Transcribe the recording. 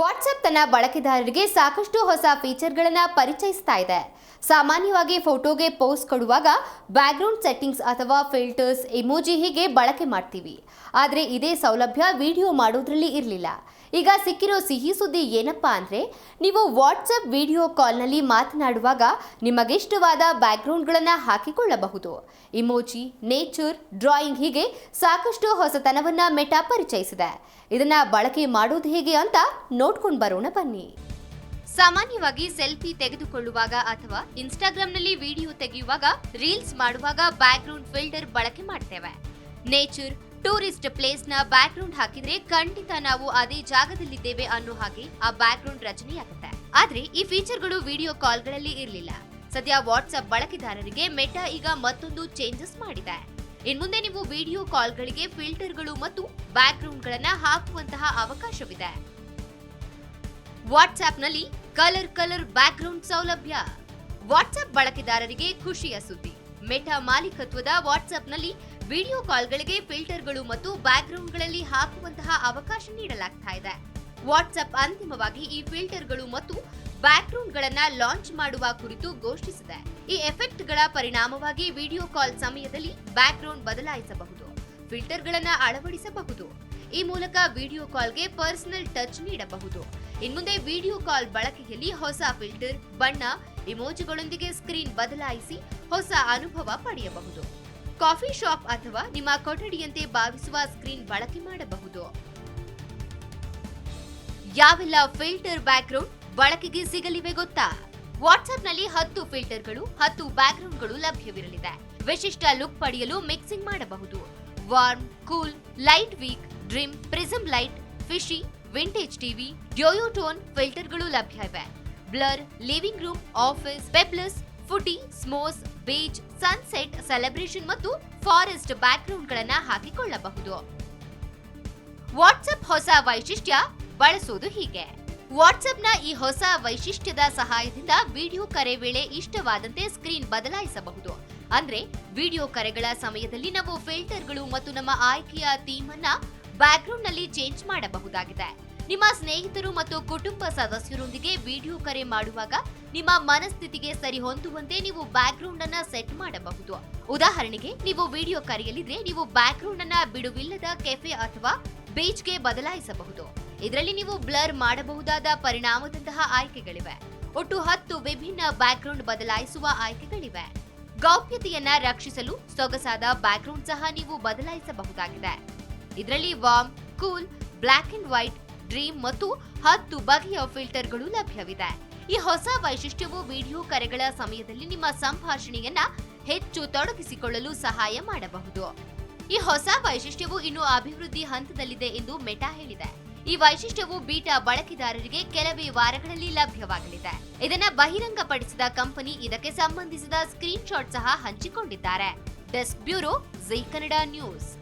WhatsApp ತನ್ನ ಬಳಕೆದಾರರಿಗೆ ಸಾಕಷ್ಟು ಹೊಸ ಫೀಚರ್ಗಳನ್ನು ಪರಿಚಯಿಸ್ತಾ ಇದೆ. ಸಾಮಾನ್ಯವಾಗಿ ಫೋಟೋಗೆ ಪೋಸ್ಟ್ ಕೊಡುವಾಗ ಬ್ಯಾಕ್ಗ್ರೌಂಡ್ ಸೆಟ್ಟಿಂಗ್ಸ್ ಅಥವಾ ಫಿಲ್ಟರ್ಸ್ ಇಮೋಜಿ ಹೀಗೆ ಬಳಕೆ ಮಾಡ್ತೀವಿ. ಆದರೆ ಇದೇ ಸೌಲಭ್ಯ ವಿಡಿಯೋ ಮಾಡೋದ್ರಲ್ಲಿ ಇರಲಿಲ್ಲ. ಈಗ ಸಿಕ್ಕಿರೋ ಸಿಹಿ ಸುದ್ದಿ ಏನಪ್ಪಾ ಅಂದರೆ, ನೀವು ವಾಟ್ಸಪ್ ವಿಡಿಯೋ ಕಾಲ್ನಲ್ಲಿ ಮಾತನಾಡುವಾಗ ನಿಮಗಿಷ್ಟವಾದ ಬ್ಯಾಕ್ಗ್ರೌಂಡ್ಗಳನ್ನು ಹಾಕಿಕೊಳ್ಳಬಹುದು. ಇಮೋಜಿ, ನೇಚರ್, ಡ್ರಾಯಿಂಗ್ ಹೀಗೆ ಸಾಕಷ್ಟು ಹೊಸತನವನ್ನು ಮೆಟಾ ಪರಿಚಯಿಸಿದೆ. ಇದನ್ನು ಬಳಕೆ ಮಾಡೋದು ಹೇಗೆ ಅಂತ ನೋಡ್ಕೊಂಡು ಬರೋಣ ಬನ್ನಿ. ಸಾಮಾನ್ಯವಾಗಿ ಸೆಲ್ಫಿ ತೆಗೆದುಕೊಳ್ಳುವಾಗ ಅಥವಾ ಇನ್ಸ್ಟಾಗ್ರಾಂನಲ್ಲಿ ವಿಡಿಯೋ ತೆಗೆಯುವಾಗ ರೀಲ್ಸ್ ಮಾಡುವಾಗ ಬ್ಯಾಕ್ಗ್ರೌಂಡ್ ಫಿಲ್ಟರ್ ಬಳಕೆ ಮಾಡ್ತೇವೆ. ನೇಚರ್, ಟೂರಿಸ್ಟ್ ಪ್ಲೇಸ್ನ ಬ್ಯಾಕ್ಗ್ರೌಂಡ್ ಹಾಕಿದ್ರೆ ಖಂಡಿತ ನಾವು ಅದೇ ಜಾಗದಲ್ಲಿದ್ದೇವೆ ಅನ್ನೋ ಹಾಗೆ ಆ ಬ್ಯಾಕ್ಗ್ರೌಂಡ್ ರಚನೆಯಾಗುತ್ತೆ ಆದ್ರೆ ಈ ಫೀಚರ್ಗಳು ವಿಡಿಯೋ ಕಾಲ್ಗಳಲ್ಲಿ ಇರಲಿಲ್ಲ. ಸದ್ಯ ವಾಟ್ಸ್ಆಪ್ ಬಳಕೆದಾರರಿಗೆ ಮೆಟಾ ಈಗ ಮತ್ತೊಂದು ಚೇಂಜಸ್ ಮಾಡಿದೆ. ಇನ್ಮುಂದೆ ನೀವು ವಿಡಿಯೋ ಕಾಲ್ಗಳಿಗೆ ಫಿಲ್ಟರ್ಗಳು ಮತ್ತು ಬ್ಯಾಕ್ಗ್ರೌಂಡ್ಗಳನ್ನ ಹಾಕುವಂತಹ ಅವಕಾಶವಿದೆ. ವಾಟ್ಸ್ಆಪ್ನಲ್ಲಿ ಕಲರ್ ಕಲರ್ ಬ್ಯಾಕ್ಗ್ರೌಂಡ್ ಸೌಲಭ್ಯ. ವಾಟ್ಸ್ಆಪ್ ಬಳಕೆದಾರರಿಗೆ ಖುಷಿಯ ಸುದ್ದಿ. ಮೆಟಾ ಮಾಲೀಕತ್ವದ ವಾಟ್ಸ್ಆಪ್ನಲ್ಲಿ ವಿಡಿಯೋ ಕಾಲ್ಗಳಿಗೆ ಫಿಲ್ಟರ್ಗಳು ಮತ್ತು ಬ್ಯಾಕ್ಗ್ರೌಂಡ್ಗಳಲ್ಲಿ ಹಾಕುವಂತಹ ಅವಕಾಶ ನೀಡಲಾಗ್ತಾ ಇದೆ. ವಾಟ್ಸ್ಆಪ್ ಅಂತಿಮವಾಗಿ ಈ ಫಿಲ್ಟರ್ಗಳು ಮತ್ತು ಬ್ಯಾಕ್ಗ್ರೌಂಡ್ಗಳನ್ನ ಲಾಂಚ್ ಮಾಡುವ ಕುರಿತು ಘೋಷಿಸಿದೆ. ಈ ಎಫೆಕ್ಟ್ಗಳ ಪರಿಣಾಮವಾಗಿ ವಿಡಿಯೋ ಕಾಲ್ ಸಮಯದಲ್ಲಿ ಬ್ಯಾಕ್ಗ್ರೌಂಡ್ ಬದಲಾಯಿಸಬಹುದು. ಫಿಲ್ಟರ್ಗಳನ್ನ ಅಳವಡಿಸಬಹುದು. ಈ ಮೂಲಕ ವಿಡಿಯೋ ಕಾಲ್ಗೆ ಪರ್ಸನಲ್ ಟಚ್ ನೀಡಬಹುದು. ಇನ್ಮುಂದೆ ವಿಡಿಯೋ ಕಾಲ್ ಬಳಕೆಯಲ್ಲಿ ಹೊಸ ಫಿಲ್ಟರ್, ಬಣ್ಣ, ಇಮೋಜಿಗಳೊಂದಿಗೆ ಸ್ಕ್ರೀನ್ ಬದಲಾಯಿಸಿ ಹೊಸ ಅನುಭವ ಪಡೆಯಬಹುದು. ಕಾಫಿ ಶಾಪ್ ಅಥವಾ ನಿಮ್ಮ ಕೊಠಡಿಯಂತೆ ಭಾವಿಸುವ ಸ್ಕ್ರೀನ್ ಬಳಕೆ ಮಾಡಬಹುದು. ಯಾವೆಲ್ಲ ಫಿಲ್ಟರ್ ಬ್ಯಾಕ್ಗ್ರೌಂಡ್ ಬಳಕೆಗೆ ಸಿಗಲಿವೆ ಗೊತ್ತಾ? ವಾಟ್ಸ್ಆಪ್ನಲ್ಲಿ ಹತ್ತು ಫಿಲ್ಟರ್ಗಳು, ಹತ್ತು ಬ್ಯಾಕ್ಗ್ರೌಂಡ್ಗಳು ಲಭ್ಯವಿರಲಿದೆ ವಿಶಿಷ್ಟ ಲುಕ್ ಪಡೆಯಲು ಮಿಕ್ಸಿಂಗ್ ಮಾಡಬಹುದು. Warm, cool, light leak dream prism light, fisheye, vintage TV duotone ಫಿಲ್ಟರ್ಗಳು ಲಭ್ಯ ಇವೆ. Blur, living room, office pebbles foodie, smoosh, beach, sunset, celebration ಮತ್ತು ಫಾರೆಸ್ಟ್ ಬ್ಯಾಕ್ಗ್ರೌಂಡ್ಗಳನ್ನ ಹಾಕಿಕೊಳ್ಳಬಹುದು. ವಾಟ್ಸ್ಆಪ್ ಹೊಸ ವೈಶಿಷ್ಟ್ಯ ಬಳಸೋದು ಹೀಗೆ. ವಾಟ್ಸ್ಆಪ್ನ ಈ ಹೊಸ ವೈಶಿಷ್ಟ್ಯದ ಸಹಾಯದಿಂದ ವಿಡಿಯೋ ಕರೆ ವೇಳೆ ಇಷ್ಟವಾದಂತೆ ಸ್ಕ್ರೀನ್ ಬದಲಾಯಿಸಬಹುದು. ಅಂದ್ರೆ ವಿಡಿಯೋ ಕರೆಗಳ ಸಮಯದಲ್ಲಿ ನಾವು ಫಿಲ್ಟರ್ಗಳು ಮತ್ತು ನಮ್ಮ ಆಯ್ಕೆಯ ಥೀಮ್ ಅನ್ನ ಬ್ಯಾಕ್ಗ್ರೌಂಡ್ನಲ್ಲಿ ಚೇಂಜ್ ಮಾಡಬಹುದಾಗಿದೆ. ನಿಮ್ಮ ಸ್ನೇಹಿತರು ಮತ್ತು ಕುಟುಂಬ ಸದಸ್ಯರೊಂದಿಗೆ ವಿಡಿಯೋ ಕರೆ ಮಾಡುವಾಗ ನಿಮ್ಮ ಮನಸ್ಥಿತಿಗೆ ಸರಿ ಹೊಂದುವಂತೆ ನೀವು ಬ್ಯಾಕ್ಗ್ರೌಂಡ್ ಅನ್ನ ಸೆಟ್ ಮಾಡಬಹುದು. ಉದಾಹರಣೆಗೆ, ನೀವು ವಿಡಿಯೋ ಕರೆಯಲಿದ್ರೆ ನೀವು ಬ್ಯಾಕ್ಗ್ರೌಂಡ್ ಅನ್ನ ಬಿಡುವಿಲ್ಲದ ಕೆಫೆ ಅಥವಾ ಬೀಚ್ಗೆ ಬದಲಾಯಿಸಬಹುದು. ಇದರಲ್ಲಿ ನೀವು ಬ್ಲರ್ ಮಾಡಬಹುದಾದ ಪರಿಣಾಮದಂತಹ ಆಯ್ಕೆಗಳಿವೆ. ಒಟ್ಟು ಹತ್ತು ವಿಭಿನ್ನ ಬ್ಯಾಕ್ಗ್ರೌಂಡ್ ಬದಲಾಯಿಸುವ ಆಯ್ಕೆಗಳಿವೆ. ಗೌಪ್ಯತೆಯನ್ನ ರಕ್ಷಿಸಲು ಸೊಗಸಾದ ಬ್ಯಾಕ್ಗ್ರೌಂಡ್ ಸಹ ನೀವು ಬದಲಾಯಿಸಬಹುದಾಗಿದೆ. ಇದರಲ್ಲಿ warm cool black and white dream ಮತ್ತು ಹತ್ತು ಬಗೆಯ ಫಿಲ್ಟರ್ಗಳು ಲಭ್ಯವಿದೆ. ಈ ಹೊಸ ವೈಶಿಷ್ಟ್ಯವು ವಿಡಿಯೋ ಕರೆಗಳ ಸಮಯದಲ್ಲಿ ನಿಮ್ಮ ಸಂಭಾಷಣೆಯನ್ನ ಹೆಚ್ಚು ತೊಡಗಿಸಿಕೊಳ್ಳಲು ಸಹಾಯ ಮಾಡಬಹುದು. ಈ ಹೊಸ ವೈಶಿಷ್ಟ್ಯವು ಇನ್ನು ಅಭಿವೃದ್ಧಿ ಹಂತದಲ್ಲಿದೆ ಎಂದು ಮೆಟಾ ಹೇಳಿದೆ. ಈ ವೈಶಿಷ್ಟ್ಯವು ಬೀಟಾ ಬಳಕೆದಾರರಿಗೆ ಕೆಲವೇ ವಾರಗಳಲ್ಲಿ ಲಭ್ಯವಾಗಲಿದೆ. ಇದನ್ನ ಬಹಿರಂಗಪಡಿಸಿದ ಕಂಪನಿ ಇದಕ್ಕೆ ಸಂಬಂಧಿಸಿದ ಸ್ಕ್ರೀನ್ಶಾಟ್ ಸಹ ಹಂಚಿಕೊಂಡಿದ್ದಾರೆ. Desk bureau Jai Kannada news